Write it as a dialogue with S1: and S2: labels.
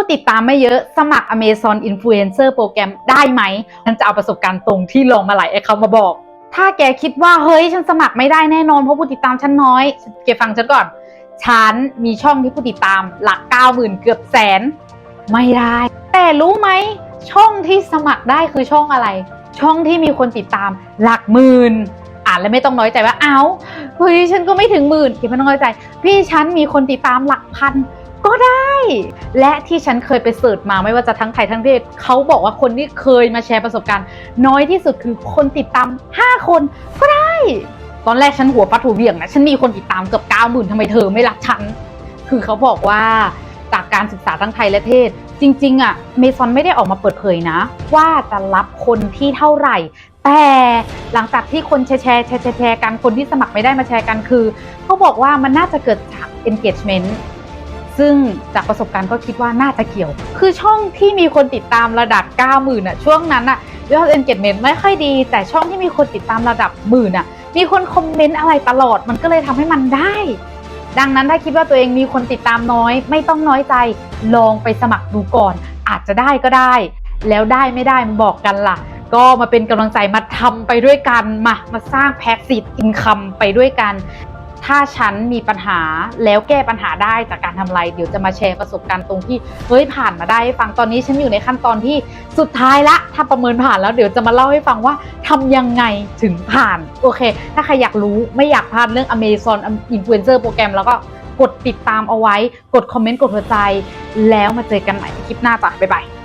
S1: ผู้ติดตามไม่เยอะสมัคร Amazon Influencer โปรแกรมได้ไหมฉันจะเอาประสบการณ์ตรงที่ลองมาหลายแอคเคาท์มาบอก ถ้าแกคิดว่าเฮ้ยฉันสมัครไม่ได้แน่นอนเพราะผู้ติดตามฉันน้อย แกฟังฉันก่อน ฉันมีช่องที่ผู้ติดตามหลักเก้าหมื่นเกือบแสน ไม่ได้ แต่รู้ไหมช่องที่สมัครได้คือช่องอะไร ช่องที่มีคนติดตามหลักหมื่นอ่านแล้วไม่ต้องน้อยใจว่าเอ้าเฮ้ยฉันก็ไม่ถึงหมื่นอย่าไม่ต้องน้อยใจ พี่ฉันมีคนติดตามหลักพันก็ได้ และที่ฉันเคยไปเสิร์ชมาไม่ว่าจะทั้งไทยทั้งเทศเขาบอกว่าคนที่เคยมาแชร์ประสบการณ์ น้อยที่สุดคือคนติดตาม 5 คนก็ได้ ตอนแรกฉันหัวฟัดหัวเหวี่ยงนะฉันมีคนติดตามเกือบเก้าหมื่นทำไมเธอไม่รักฉัน คือเขาบอกว่าจากการศึกษาทั้งไทยและเทศ จริง ๆอะเมซอนไม่ได้ออกมาเปิดเผยนะ ว่าจะรับคนที่เท่าไหร่ แต่หลังจากที่คนแชร์แชร์แชร์แชร์แชร์กันคนที่สมัครไม่ได้มาแชร์กันคือเขาบอกว่ามันน่าจะเกิดจาก engagement ซึ่งจากประสบการณ์ก็คิดว่าน่าจะเกี่ยว คือช่องที่มีคนติดตามระดับ 90,000อะช่วงนั้นอะยอด engagement ไม่ค่อยดี แต่ช่องที่มีคนติดตามระดับหมื่นอะมีคนคอมเมนต์อะไรตลอดมันก็เลยทำให้มันได้ ดังนั้นถ้าคิดว่าตัวเองมีคนติดตามน้อย ไม่ต้องน้อยใจ ลองไปสมัครดูก่อน อาจจะได้ก็ได้ แล้วได้ไม่ได้มาบอกกันล่ะ ก็มาเป็นกำลังใจมาทำไปด้วยกันมามาสร้างแพสซีฟอินคัมไปด้วยกัน ถ้าฉันมีปัญหาแล้วแก้ปัญหาได้จากการทำไร เดี๋ยวจะมาแชร์ประสบการณ์ตรงที่เฮ้ยผ่านมาได้ให้ฟังตอนนี้ฉันอยู่ในขั้นตอนที่สุดท้ายละ ถ้าประเมินผ่านแล้วเดี๋ยวจะมาเล่าให้ฟังว่าทำยังไงถึงผ่านโอเค ถ้าใครอยากรู้ไม่อยากพลาดเรื่อง Amazon Influencer โปรแกรมแล้วก็กดติดตามเอาไว้ กดคอมเมนต์กดหัวใจ แล้วมาเจอกันใหม่ในคลิปหน้าจ้ะบ๊ายบาย